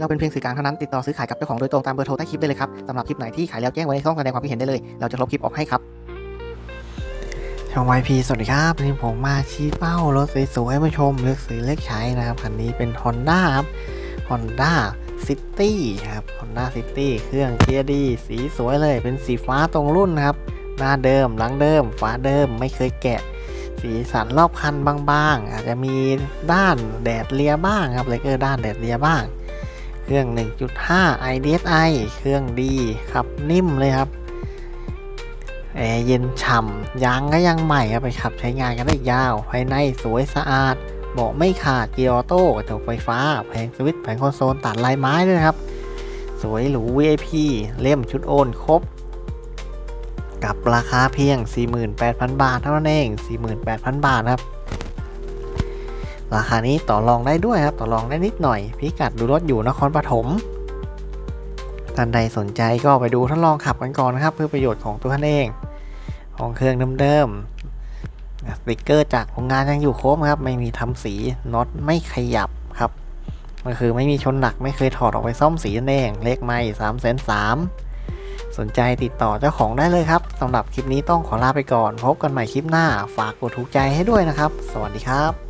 เราเป็นเพียงสื่อกลางเท่านั้นติดต่อซื้อขายกับเจ้าของโดยตรงตามเบอร์โทรใต้คลิปได้เลยครับสำหรับคลิปไหนที่ขายแล้วแจ้งไว้ในช่องแสดงความคิดเห็นได้เลยเราจะลบคลิปออกให้ครับช่อง YP สวัสดีครับวันนี้ผมมาชี้เป้ารถสวยๆให้ผู้ชมเลือกซื้อเลือกใช้นะครับคันนี้เป็น Honda ครับ Honda City ครับ Honda City เครื่องเกียร์ดีสีสวยเลยเป็นสีฟ้าตรงรุ่นนะครับหน้าเดิมหลังเดิมฝาเดิมไม่เคยแกะ สีสันรอบคันบางๆ อาจจะมีด้านแดดเลียบ้างครับเลเกอร์ด้านแดดเลียบ้าง เครื่อง 1.5 IDSI เครื่องดีขับนิ่มเลยครับแอร์เย็นฉ่ำยางก็ยังใหม่ครับไปขับใช้งานกันได้ยาว ภายในสวยสะอาดเบาะไม่ขาดเกียร์ออโต้กระจกไฟฟ้า แผงสวิตช์แผงคอนโซลตัดลายไม้ด้วยครับ สวยหรู VIP เล่มชุดโอนครบ กับราคาเพียง 48,000 บาทเท่านั้นเอง 48,000 บาทครับ ราคานี้ต่อรองได้ด้วยครับ ต่อรองได้นิดหน่อย พิกัดดูรถอยู่นครปฐมท่านใดสนใจก็ไปดูทดลองขับกันก่อนนะครับ เพื่อประโยชน์ของตัวท่านเอง ของเครื่องเดิมๆสติกเกอร์จากโรงงานยังอยู่ครบครับ ไม่มีทำสีน็อตไม่ขยับครับก็คือไม่มีชนหนักไม่เคยถอดออกไปซ่อมสีนั่นเองเลขไม่สามแสนสามสนใจติดต่อเจ้าของได้เลยครับสำหรับคลิปนี้ต้องขอลาไปก่อน พบกันใหม่คลิปหน้า ฝากกดถูกใจให้ด้วยนะครับ สวัสดีครับ